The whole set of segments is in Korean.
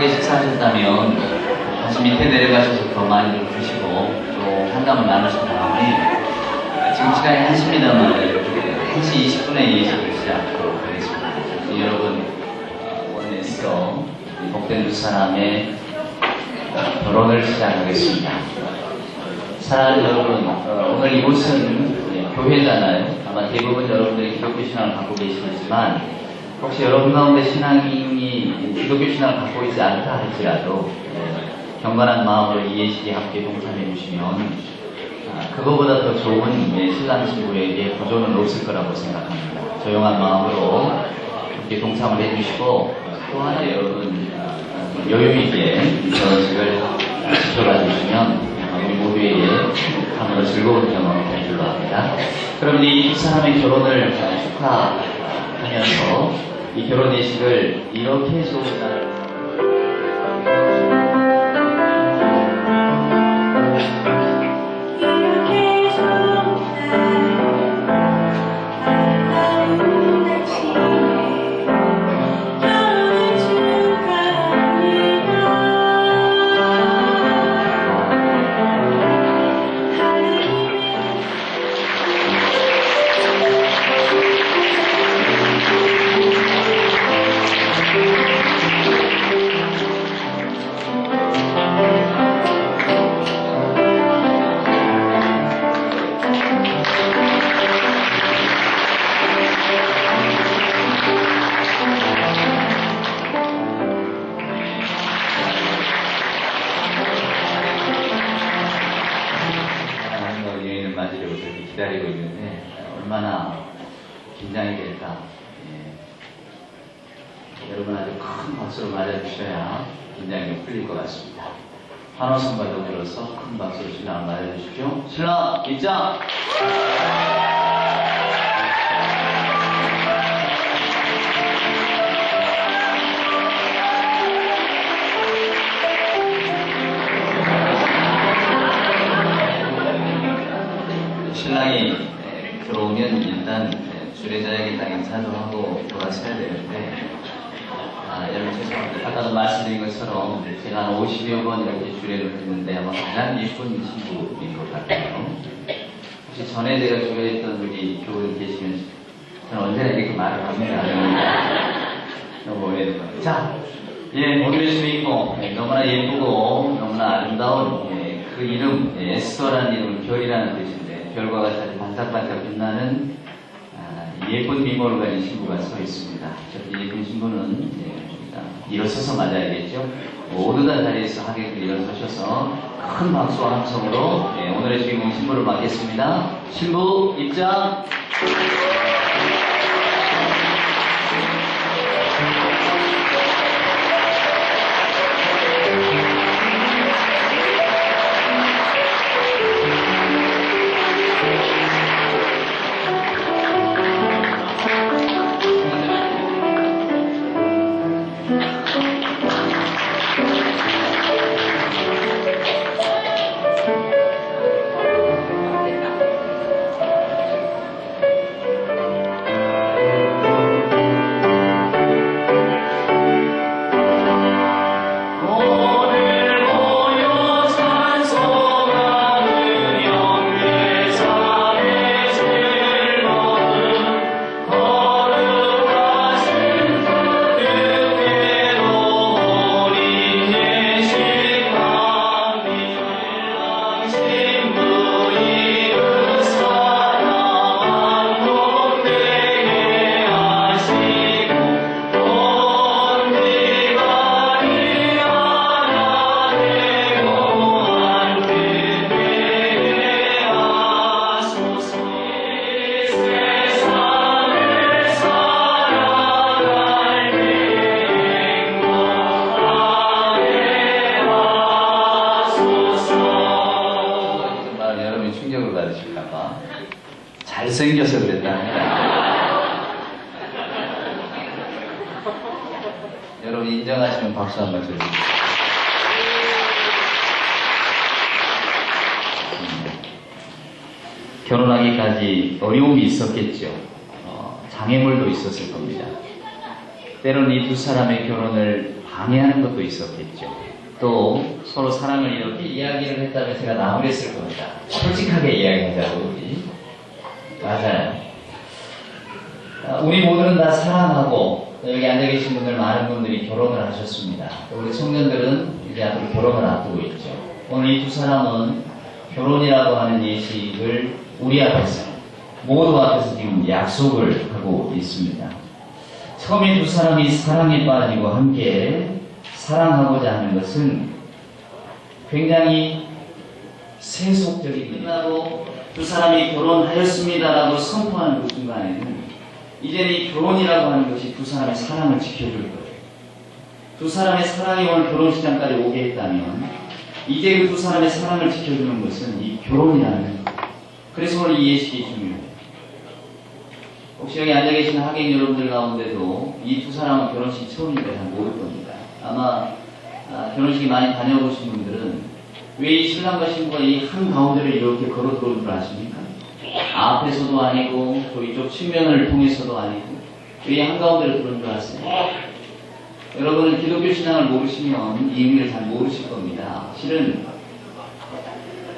급하게 식사하셨다면 다시 밑에 내려가셔서 더 많이 좀 드시고 또 상담을 나누신 다음에 지금 시간이 1시입니다만 1시 20분에 예식을 시작하도록 하겠습니다. 여러분 어, 원에서 이 복된 두 사람의 결혼을 시작하겠습니다. 사랑하는 여러분, 어, 오늘 이곳은 예, 교회잖아요. 아마 대부분 여러분들이 기독교 신앙을 갖고 계시겠지만 혹시 여러분 가운데 신앙이 기독교 신앙을 갖고 있지 않다 할지라도 예, 경건한 마음으로 이 예식에 함께 동참해 주시면 아, 그거보다 더 좋은 예, 신랑 신부에게 구조는 없을 거라고 생각합니다. 조용한 마음으로 함께 동참을 해주시고 또 하나 여러분 아, 여유 있게 이 결혼식을 지켜봐 주시면 우리 모두에게 참으로 즐거운 경험이 될 줄로 압니다. 그럼 이두 사람의 결혼을 축하 하면서 이 결혼 예식을 이렇게 날 이렇 돌아서야 되는데 아, 여러분 죄송합니다. 아까도 말씀드린 것처럼 제가 한 50여 번 이렇게 주례를 했는데 아마 가장 예쁜 친구인 것 같아요. 혹시 전에 제가 주례했던 우리 교우님 계시면 저는 언제나 이렇게 말을 합니다. 너무 거. 자, 예, 오늘의 주인공 예, 너무나 예쁘고 너무나 아름다운 예, 그 이름 예, 에스더라는 이름은 별이라는 뜻인데 별과 같이 반짝반짝 빛나는 아, 예쁜 미모를 가진 신부가 서 있습니다. 저렇게 예쁜 신부는 예, 우리가 일어서서 맞아야겠죠. 모두 다 자리에서 하객들 일어서셔서 큰 박수와 함성으로 예, 오늘의 주인공 신부를 맞겠습니다. 신부 입장. 있었겠죠. 어, 장애물도 있었을 겁니다. 때로는 이 두 사람의 결혼을 방해하는 것도 있었겠죠. 또 서로 사랑을 이렇게 이야기를 했다면 제가 나무랬을 겁니다. 솔직하게 이야기하자고 우리. 맞아요. 아, 우리 모두는 다 사랑하고 여기 앉아 계신 분들 많은 분들이 결혼을 하셨습니다. 우리 청년들은 이제 앞으로 결혼을 앞두고 있죠. 오늘 이 두 사람은 결혼이라고 하는 예식을 우리 앞에서 모두 앞에서 지금 약속을 하고 있습니다. 처음에 두 사람이 사랑에 빠지고 함께 사랑하고자 하는 것은 굉장히 세속적인 끝나고 두 사람이 결혼하였습니다라고 선포하는 그 순간에는 이제는 이 결혼이라고 하는 것이 두 사람의 사랑을 지켜줄 거예요. 두 사람의 사랑이 오늘 결혼식장까지 오게 했다면 이제 그 두 사람의 사랑을 지켜주는 것은 이 결혼이라는 거예요. 그래서 오늘 이 예식이 중요해요. 혹시 여기 앉아 계신 학객 여러분들 가운데도 이 두 사람은 결혼식 처음이니까 잘 모를 겁니다. 아마 아, 결혼식이 많이 다녀보신 분들은 왜 이 신랑과 신부가 이 한 가운데를 이렇게 걸어 들어온 줄 아십니까? 앞에서도 아니고 또 이쪽 측면을 통해서도 아니고 왜 한 가운데로 들어온 줄 아세요? 여러분은 기독교 신앙을 모르시면 이 의미를 잘 모르실 겁니다. 실은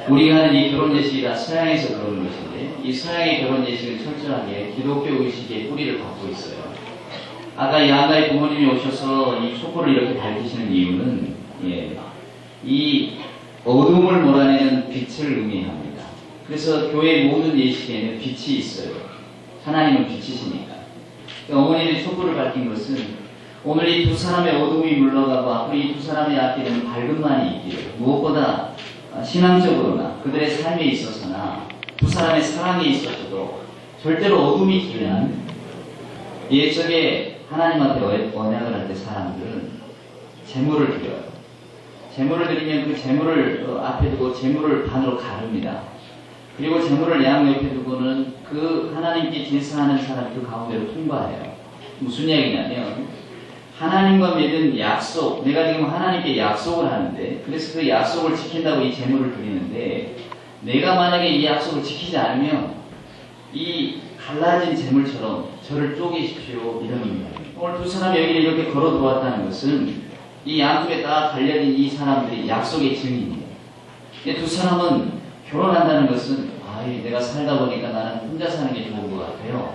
우리가 하는 이 결혼 예식이 다 서양에서 그러는 것인데 이 서양의 결혼 예식은 철저하게 기독교 의식의 뿌리를 갖고 있어요. 아까 이 양가의 부모님이 오셔서 이 촛불을 이렇게 밝히시는 이유는 예, 이 어둠을 몰아내는 빛을 의미합니다. 그래서 교회 모든 예식에는 빛이 있어요. 하나님은 빛이시니까. 어머니들이 촛불을 밝힌 것은 오늘 이 두 사람의 어둠이 물러가고 앞으로 이 두 사람의 앞에는 밝음만이 있기를 무엇보다 신앙적으로나 그들의 삶에 있어서나 두 사람의 사랑에 있어서도 절대로 어둠이 지난 옛적에 하나님한테 언약을 할 때 사람들은 재물을 드려요. 재물을 드리면 그 재물을 어, 앞에 두고 재물을 반으로 가릅니다. 그리고 재물을 양 옆에 두고는 그 하나님께 제사하는 사람 그 가운데로 통과해요. 무슨 얘기냐면 하나님과 맺은 약속, 내가 지금 하나님께 약속을 하는데 그래서 그 약속을 지킨다고 이 재물을 드리는데 내가 만약에 이 약속을 지키지 않으면 이 갈라진 재물처럼 저를 쪼개십시오 이런 의미입니다. 오늘 두 사람이 여기를 이렇게 걸어 들어왔다는 것은 이 양쪽에 다 달려진 이 사람들이 약속의. 근데 두 사람은 결혼한다는 것은 아, 내가 살다 보니까 나는 혼자 사는 게 좋은 것 같아요.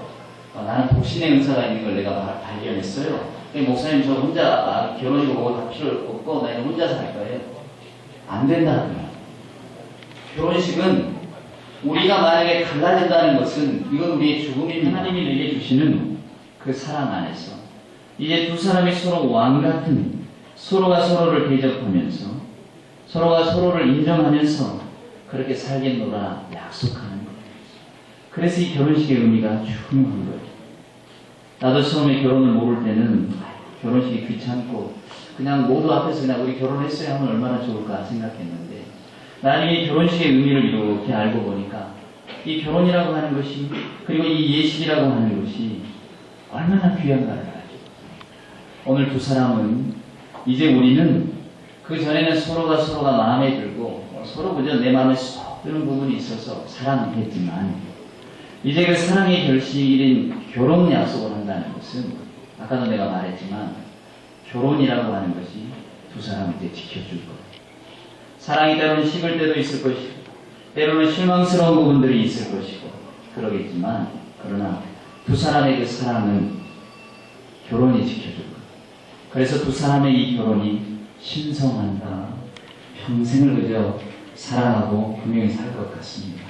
아, 나는 독신의 은사가 있는 걸 내가 발- 발견했어요. 목사님 저 혼자 아, 결혼이고 뭐고 다 필요 없고 나는 혼자 살 거예요. 안 된다는 거야. 결혼식은 우리가 만약에 갈라진다는 것은 이건 우리의 죽음입니다. 하나님이 내게 주시는 그 사랑 안에서 이제 두 사람이 서로 왕 같은 서로가 서로를 대접하면서 서로가 서로를 인정하면서 그렇게 살겠노라 약속하는 거예요. 그래서 이 결혼식의 의미가 중요한 거예요. 나도 처음에 결혼을 모를 때는 결혼식이 귀찮고 그냥 모두 앞에서 그냥 우리 결혼했어야 하면 얼마나 좋을까 생각했는데 나중에 이 결혼식의 의미를 이렇게 알고 보니까 이 결혼이라고 하는 것이 그리고 이 예식이라고 하는 것이 얼마나 귀한가를 알죠. 오늘 두 사람은 이제 우리는 그 전에는 서로가 서로가 마음에 들고 서로 그저 내 마음에 쏙 드는 부분이 있어서 사랑했지만 이제 그 사랑의 결실인 결혼 약속을 한다는 것은 아까도 내가 말했지만 결혼이라고 하는 것이 두 사람한테 지켜줄 거예요. 사랑이 때로는 식을 때도 있을 것이고 때로는 실망스러운 부분들이 있을 것이고 그러겠지만 그러나 두 사람의 그 사랑은 결혼이 지켜줄 거예요. 그래서 두 사람의 이 결혼이 신성한다. 평생을 그저 사랑하고 분명히 살 것 같습니다.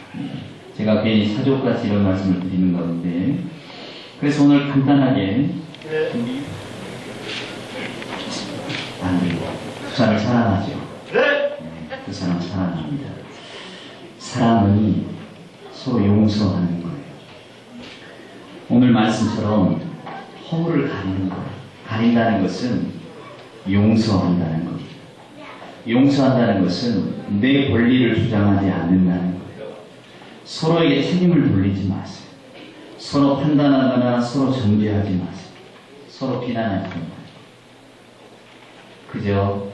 제가 괜히 사족같이 이런 말씀을 드리는 건데 그래서 오늘 간단하게 안 그리고 두 사람을 사랑하죠. 네, 그 사람 사랑합니다. 사랑은 서로 용서하는 거예요. 오늘 말씀처럼 허물을 가리는 거예요. 가린다는 것은 용서한다는 겁니다. 용서한다는 것은 내 권리를 주장하지 않는다는 거예요. 서로에게 책임을 돌리지 마세요. 서로 판단하거나 서로 정죄하지 마세요. 서로 비난하지 마세요. 그저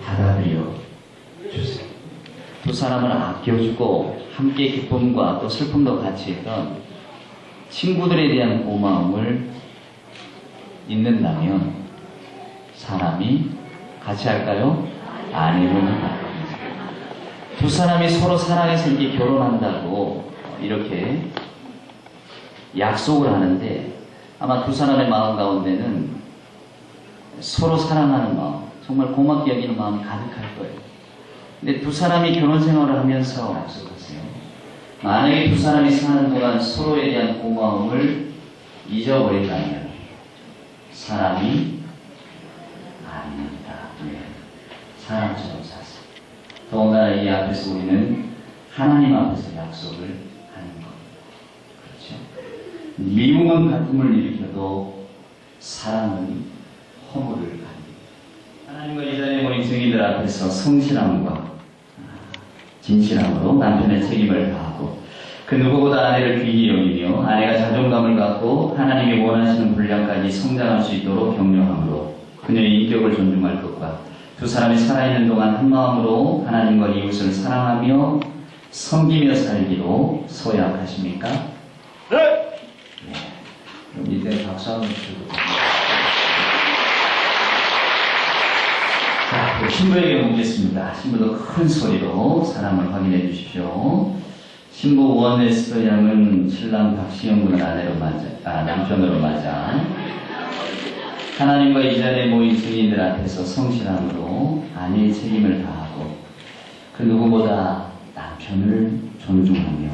받아들여 주세요. 두 사람을 아껴주고 함께 기쁨과 또 슬픔도 같이 했던 친구들에 대한 고마움을 잊는다면 사람이 같이 할까요? 아니면 두 사람이 서로 사랑해서 이렇게 결혼한다고 이렇게 약속을 하는데 아마 두 사람의 마음 가운데는 서로 사랑하는 마음, 정말 고맙게 여기는 마음이 가득할 거예요. 근데 두 사람이 결혼 생활을 하면서 약속하세요. 만약에 두 사람이 사는 동안 서로에 대한 고마움을 잊어버린다면 사람이 아닙니다. 네. 사람처럼 사세요. 더군다나 이 앞에서 우리는 하나님 앞에서 약속을 하는 겁니다. 그렇죠? 미움은 다툼을 일으켜도 사랑은 허물을 갑니다. 하나님과 이 자리에 모인 증인들 앞에서 성실함과 진실함으로 남편의 책임을 다하고 그 누구보다 아내를 귀히 여기며 아내가 자존감을 갖고 하나님이 원하시는 분량까지 성장할 수 있도록 격려함으로 그녀의 인격을 존중할 것과 두 사람이 살아있는 동안 한 마음으로 하나님과 이웃을 사랑하며 섬기며 살기로 소약하십니까? 네. 그럼 이때 박수 한번 주고 자, 그 신부에게 묻겠습니다. 신부도 큰 소리로 사랑을 확인해 주십시오. 신부 원에스터 양은 신랑 박시영 군을 아내로 맞아, 아, 남편으로 맞아. 하나님과 이 자리에 모인 증인들 앞에서 성실함으로 아내의 책임을 다하고 그 누구보다 남편을 존중하며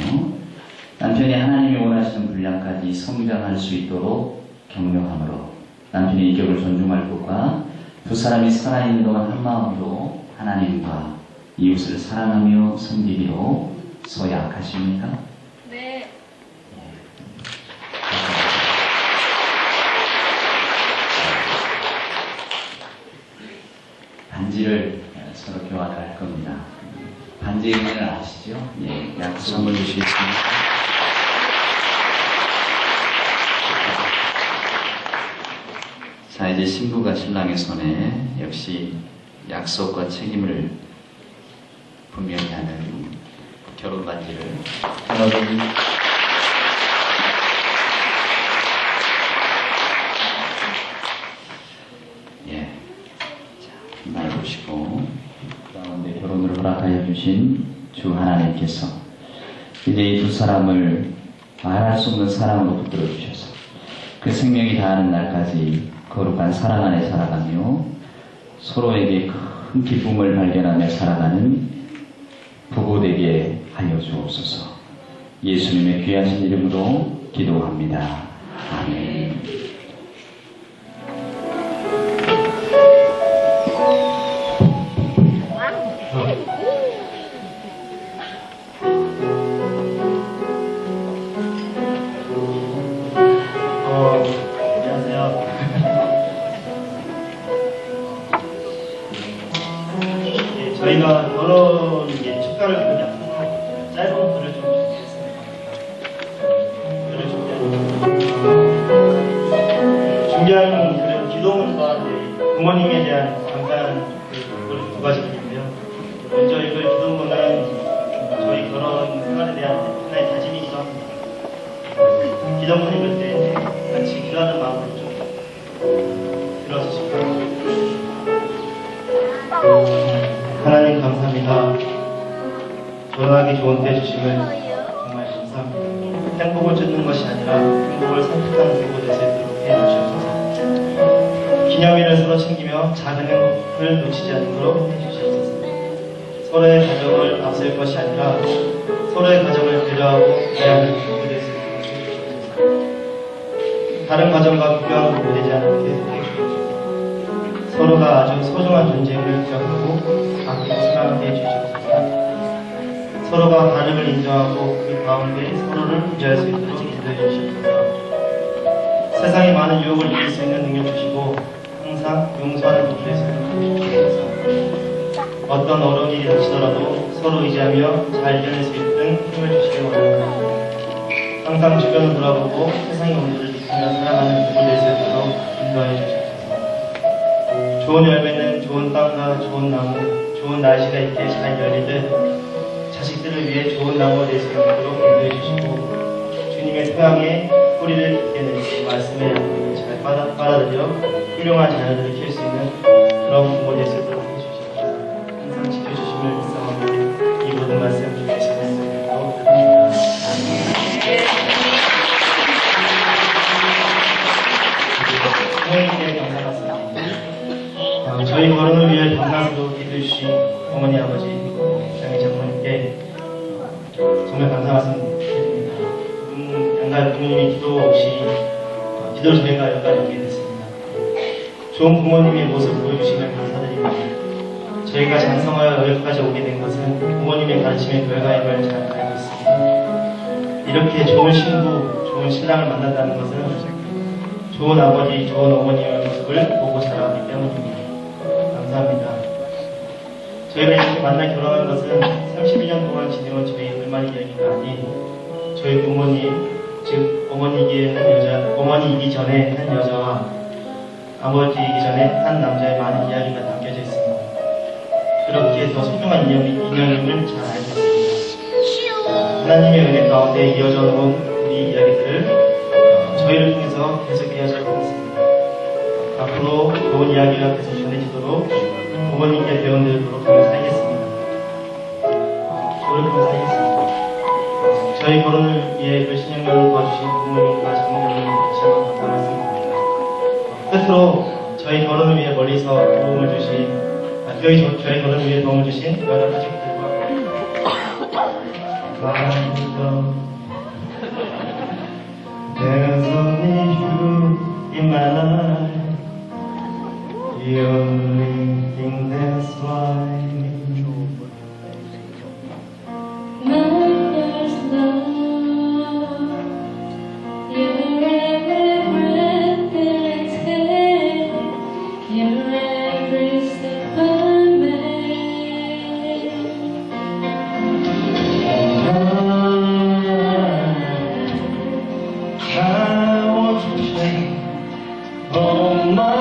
남편이 하나님이 원하시는 분량까지 성장할 수 있도록 격려함으로 남편의 인격을 존중할 것과 두 사람이 살아있는 동안 한 마음으로 하나님과 이웃을 사랑하며 섬기기로 소약하십니까? 네. 반지를 서로 교환을 할 겁니다. 반지의 의미를 아시죠? 예, 약속을 주시겠습니다. 자, 이제 신부가 신랑의 손에 역시 약속과 책임을 분명히 하는 결혼 반지를 하나님 예. 자, 말 보시고 가운데 결혼을 허락하여 주신 주 하나님께서 이제 이 두 사람을 말할 수 없는 사랑으로 붙들어 주셔서 그 생명이 다하는 날까지 거룩한 사랑 안에 살아가며 서로에게 큰 기쁨을 발견하며 살아가는 부부 되게 하여 주옵소서. 예수님의 귀하신 이름으로 기도합니다. 아멘. 대한 간단한 그, 두 가지 글인데요. 먼저 이걸 기도문은 저희 결혼 생활에 대한 하나의 다짐이기도 합니다. 기도문 읽을 때 같이 기도하는 마음으로 좀 들어주시고 하나님 감사합니다. 결혼하기 좋은 때 주심을 정말 감사합니다. 행복을 쫓는 것이 아니라 행복을 선택하는 있도록 해주시옵소서. 기념일을 서로 챙기며 작은 행복을 놓치지 않도록 해주시옵소서. 서로의 가족을 앞세울 것이 아니라 서로의 가족을 배려하고 대하는 부부 될 수 있도록. 다른 가정과 비교하는 부부 되지 않게 해주시옵소서. 서로가 아주 소중한 존재임을 기억하고 아끼고 사랑하게 해주시옵소서. 서로가 다름을 인정하고 그 가운데 서로를 구제할 수 있도록 인도해 주시옵소서. 세상에 많은 유혹을 이길 수 있는 능력 주시고 항상 있도록 해주시옵소서. 어떤 어려운 일이 닥치더라도 서로 의지하며 잘 이겨낼 수 있는 힘을 주시기 원합니다. 항상 주변을 돌아보고 세상의 문제를 느끼며 살아가는 부부 될수 있도록 인도하여 주시옵소서. 좋은 열매는 좋은 땅과 좋은 나무, 좋은 날씨가 있게 잘 열리듯 자식들을 위해 좋은 나무가 될 수 있도록 인도해 주시고 주님의 토양에 뿌리를 잇게 내고 말씀의 양을 잘 빨아, 빨아들여 훌륭한 자녀들을 키울 수 있는 그런 부모될 수 있도록 해주시옵소서. 항상 지켜주심을 일상하고 이 모든 말씀 감사합니다. 부모님께 감사합니다. 어, 저희 결혼을 위해 밤낮으로 기도해 주신 어머니 아버지 장희 장모님께 정말 감사 말씀드립니다. 음, 양가 부모님이 기도 없이 어, 기도를 저희가 여기까지 오게 됐습니다. 좋은 부모님의 모습 보여주시면 감사드립니다. 저희가 장성하여 여기까지 오게 된 것은 부모님의 가르침의 결과임을 잘 알고 있습니다. 이렇게 좋은 신부, 좋은 신랑을 만난다는 것은 좋은 아버지, 좋은 어머니의 모습을 보고 자라왔기 때문입니다. 감사합니다. 저희가 이렇게 만나 결혼한 것은 32년 동안 지내온 저희 불만의 이야기가 아닌 저희 부모님, 즉 어머니이기 한 여자, 어머니이기 전에 한 여자와 아버지이기 전에 한 남자의 많은 이야기가 담겨져 있습니다. 그렇게 더 소중한 인연, 인연임을 잘 알고 있습니다. 하나님의 은혜 가운데 이어져 온 우리 이야기들을 어, 저희를 통해서 계속 이어질 것 같습니다. 앞으로 좋은 이야기가 계속 전해지도록 주신 여러 가 Oh my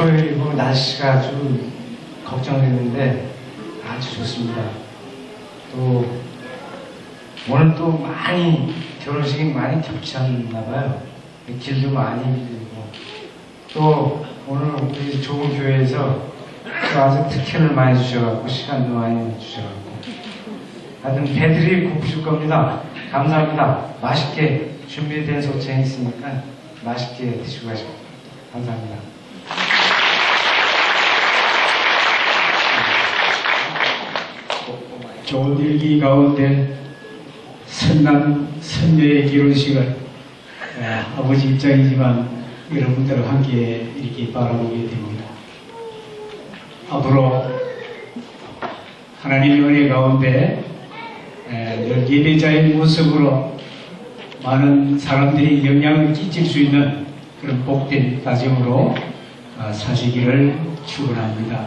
토요일이고 날씨가 아주 걱정되는데 아주 좋습니다. 또 오늘 또 많이 결혼식이 많이 겹쳤나 봐요. 길도 많이 밀리고 또 오늘 우리 좋은 교회에서 또 아주 특혜를 많이 주셔갖고 시간도 많이 주셔갖고 하여튼 배들이 고프실 겁니다. 감사합니다. 맛있게 준비된 소체에 있으니까 맛있게 드시고 가시고 감사합니다. 좋은 일기 가운데 선남 선녀의 결혼식을 에, 아버지 입장이지만 여러분들과 함께 이렇게 바라보게 됩니다. 앞으로 하나님의 은혜 가운데 에, 늘 예배자의 모습으로 많은 사람들이 영향을 끼칠 수 있는 그런 복된 따짐으로 어, 사시기를 축원합니다.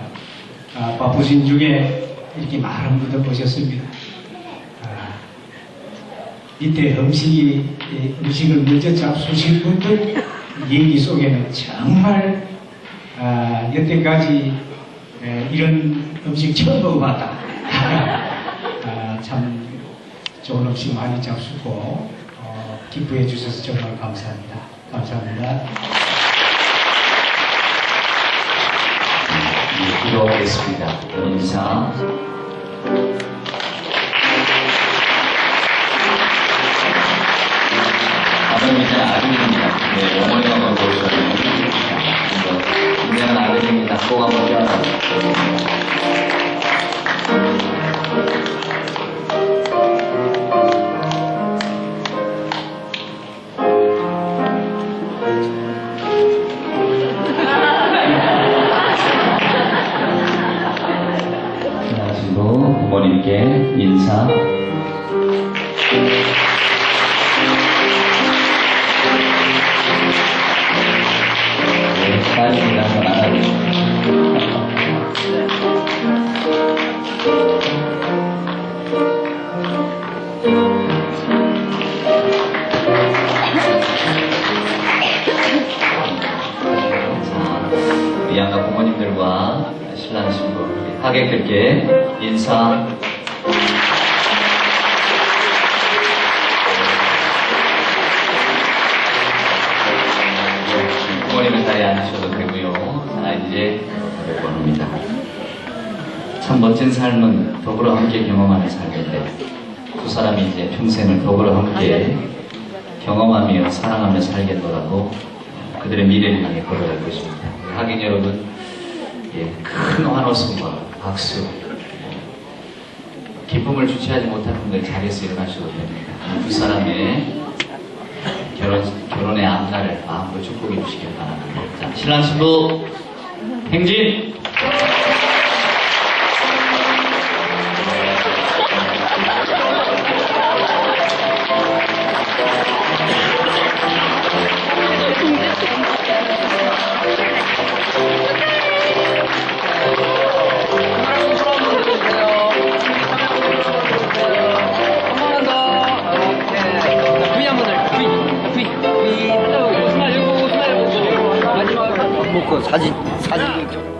아, 바쁘신 중에 이렇게 많은 분들 오셨습니다. 아, 밑에 음식이 이 음식을 먼저 잡수신 분들 얘기 속에는 정말 아, 여태까지 에, 이런 음식 처음 먹어봤다. 아, 참 좋은 음식 많이 잡수고 어, 기부해 주셔서 정말 감사합니다. 감사합니다. 예, 기도하겠습니다. 인사. 아버님은 아들입니다. 네, 어머니가 먼저 오셨네요. 인생은 아들입니다. 꼭 한번 껴안아. 하시고 참 멋진 삶은 더불어 함께 경험하는 삶인데 두 사람이 이제 평생을 더불어 함께 경험하며 사랑하며 살겠노라고 그들의 미래를 향해 걸어갈 것입니다. 하객 여러분, 예, 큰 환호성과 박수, 기쁨을 주체하지 못한 분들 자리에서 일어나셔도 됩니다. 두 사람의 결혼, 결혼의 앞날을 마음으로 축복해 주시길 바랍니다. 자, 신랑 신부 행진! 먹고 사진 사진.